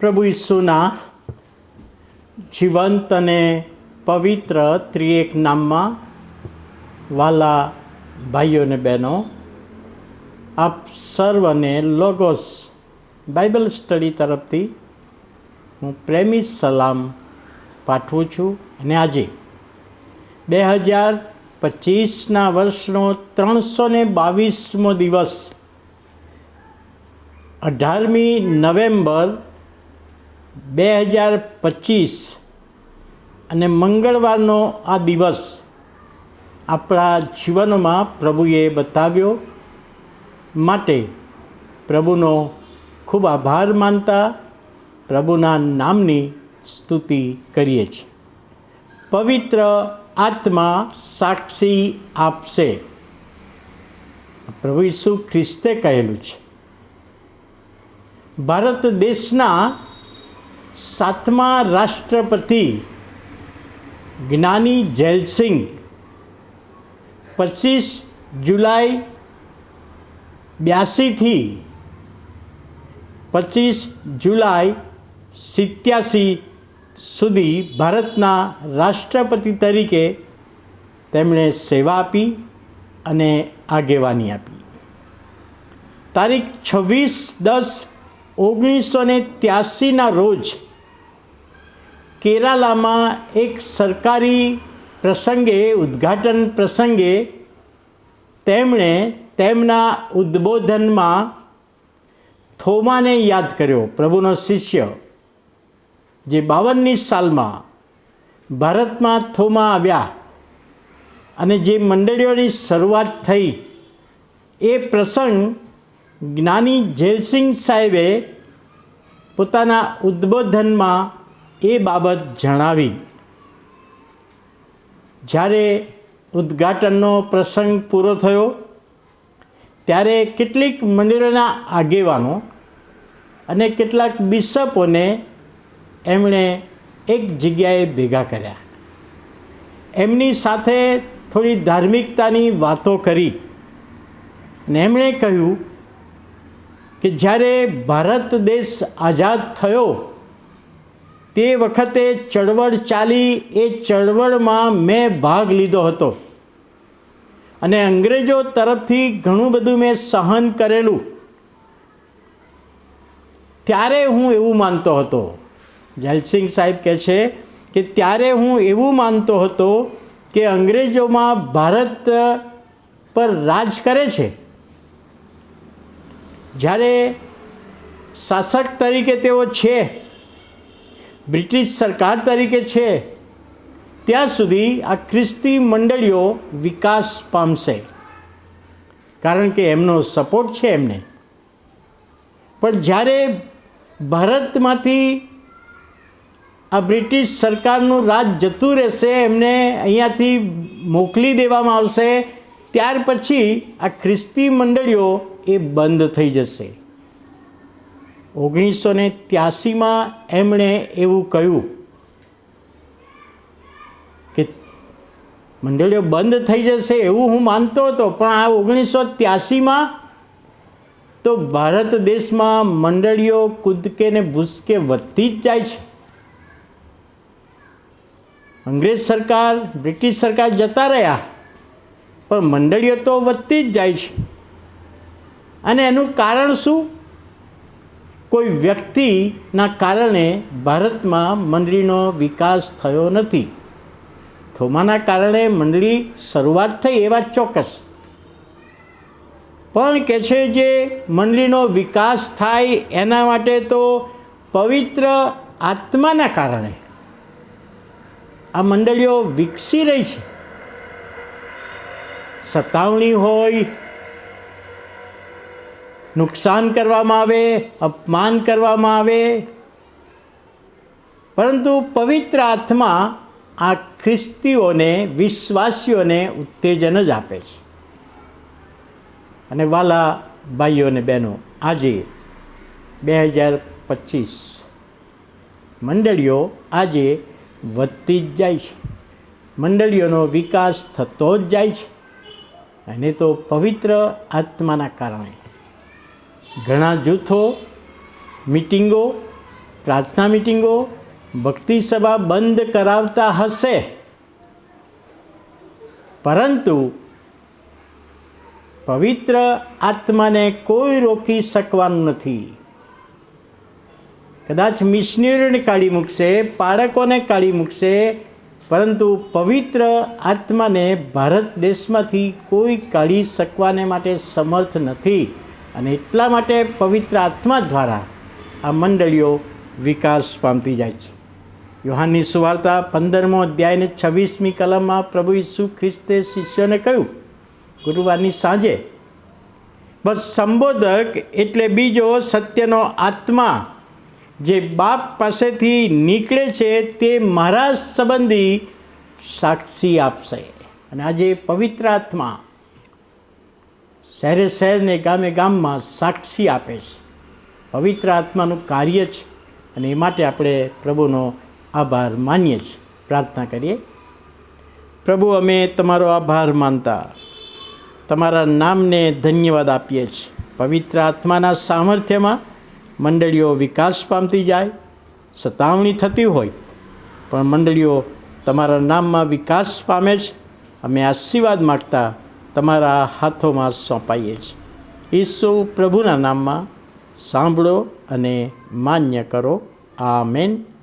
પ્રભુ ઈસુના જીવંત અને પવિત્ર ત્રિએક નામમાં વાલા ભાઈઓ અને બહેનો, આપ સર્વને લોગોસ બાઇબલ સ્ટડી તરફથી હું પ્રેમી સલામ પાઠવું છું અને આજે બે હજાર પચીસના વર્ષનો ત્રણસો ને બાવીસમો દિવસ અઢારમી નવેમ્બર બે હજાર પચીસ અને મંગળવારનો આ દિવસ આપણા જીવનમાં પ્રભુએ બતાવ્યો માટે પ્રભુનો ખૂબ આભાર માનતા પ્રભુના નામની સ્તુતિ કરીએ છીએ. પવિત્ર આત્મા સાક્ષી આપશે. પ્રભુ ઈસુ ખ્રિસ્તે કહેલું છે. ભારત દેશના સાતમા રાષ્ટ્રપતિ જ્ઞાની જૈલસિંહ પચીસ જુલાઈ બ્યાસીથી પચીસ જુલાઈ સિત્યાસી સુધી ભારતના રાષ્ટ્રપતિ તરીકે તેમણે સેવા આપી અને આગેવાની આપી. તારીખ છવ્વીસ દસ ઓગણીસો ને ત્યાસીના રોજ કેરાલામાં એક સરકારી પ્રસંગે, ઉદ્ઘાટન પ્રસંગે તેમણે તેમના ઉદ્બોધનમાં થોમાને યાદ કર્યો, પ્રભુનો શિષ્ય, જે બાવનની સાલમાં ભારતમાં થોમા આવ્યા અને જે મંડળીઓની શરૂઆત થઈ, એ પ્રસંગ જ્ઞાની જેલસિંહ સાહેબે પોતાના ઉદ્બોધનમાં એ બાબત જણાવી. જ્યારે ઉદ્ઘાટનનો પ્રસંગ પૂરો થયો, ત્યારે કેટલીક મંડળીઓના આગેવાનો અને કેટલાક બિશપોને એમણે એક જગ્યાએ ભેગા કર્યા. એમની સાથે થોડી ધાર્મિકતાની વાતો કરી અને એમણે કહ્યું કે જ્યારે ભારત દેશ આઝાદ થયો, તે વખતે ચળવળ ચાલી, એ ચળવળમાં મેં ભાગ લીધો હતો. અને અંગ્રેજો તરફથી ઘણું બધું મેં સહન કરેલું. ત્યારે હું એવું માનતો હતો. જયલસિંહ સાહેબ કહે છે કે ત્યારે હું એવું માનતો હતો કે અંગ્રેજોમાં ભારત પર રાજ કરે છે. જ્યારે શાસક તરીકે તેઓ છે, બ્રિટિશ સરકાર તરીકે છે, ત્યાં સુધી આ ખ્રિસ્તી મંડળીઓ વિકાસ પામશે. કારણ કે એમનો સપોર્ટ છે એમને. પણ જ્યારે ભારતમાંથી આ બ્રિટિશ સરકારનું રાજ જતું રહેશે, એમને અહીંયાથી મોકલી દેવામાં આવશે, ત્યાર પછી આ ખ્રિસ્તી મંડળીઓ એ બંધ થઈ જશે. ઓગણીસો ને ત્યાસીમાં એમણે એવું કહ્યું કે મંડળીઓ બંધ થઈ જશે એવું હું માનતો હતો, પણ આ ઓગણીસો ત્યાસીમાં તો ભારત દેશમાં મંડળીઓ કૂદકે ને ભૂસકે વધતી જ જાય છે. અંગ્રેજ સરકાર, બ્રિટિશ સરકાર જતા રહ્યા, પણ મંડળીઓ તો વધતી જ જાય છે. અને એનું કારણ શું? કોઈ વ્યક્તિના કારણે ભારતમાં મંડળીનો વિકાસ થયો નથી. થોમાના કારણે મંડળી શરૂઆત થઈ એ વાત ચોક્કસ. પણ કે છે જે મંડળીનો વિકાસ થાય એના માટે તો પવિત્ર આત્માના કારણે આ મંડળીઓ વિકસી રહી છે. સતાવણી હોય નુકસાન કરવામાં આવે, અપમાન કરવામાં આવે. પરંતુ પવિત્ર આત્મા આ ખ્રિસ્તીઓને, વિશ્વાસીઓને ઉત્તેજન જ આપે છે. અને વાલા ભાઈઓ અને બહેનો, આજે બે હજાર પચીસ મંડળીઓ આજે વધતી જ જાય છે. મંડળીઓનો વિકાસ થતો જ જાય છે. અને તો પવિત્ર આત્માના કારણે ઘણા જૂથો, મિટિંગો, પ્રાર્થના મિટિંગો, ભક્તિ સભા બંધ કરાવતા હશે. પરંતુ પવિત્ર આત્માને કોઈ રોકી શકવાનું નથી. કદાચ મિશનરીઓને કાઢી મૂકશે બાળકોને કાઢી મૂકશે, પરંતુ પવિત્ર આત્માને ભારત દેશમાંથી કોઈ કાઢી શકવાને માટે સમર્થ નથી. અને એટલા માટે પવિત્ર આત્મા દ્વારા આ મંડળીઓ વિકાસ પામતી જાય છે. યોહાનની સુવાર્તા પંદરમો અધ્યાયને છવ્વીસમી કલમમાં પ્રભુ ઈસુ ખ્રિસ્તે શિષ્યોને કહ્યું, ગુરુવારની સાંજે બસ સંબોધક એટલે બીજો સત્યનો આત્મા જે બાપ પાસેથી નીકળે છે તે મારા સંબંધી સાક્ષી આપશે. અને આજે પવિત્ર આત્મા શહેરે શહેરને ગામે ગામમાં સાક્ષી આપે છે. પવિત્ર આત્માનું કાર્ય છે અને એ માટે આપણે પ્રભુનો આભાર માનીએ છીએ. પ્રાર્થના કરીએ. પ્રભુ, અમે તમારો આભાર માનતા તમારા નામને ધન્યવાદ આપીએ છીએ. પવિત્ર આત્માના સામર્થ્યમાં મંડળીઓ વિકાસ પામતી જાય, સતાવણી થતી હોય, પણ મંડળીઓ તમારા નામમાં વિકાસ પામે છે. અમે આશીર્વાદ માગતા તમારા હાથોમાં સોંપાઈએ છીએ. ઈસુ પ્રભુના નામમાં સાંભળો અને માન્ય કરો. આમેન.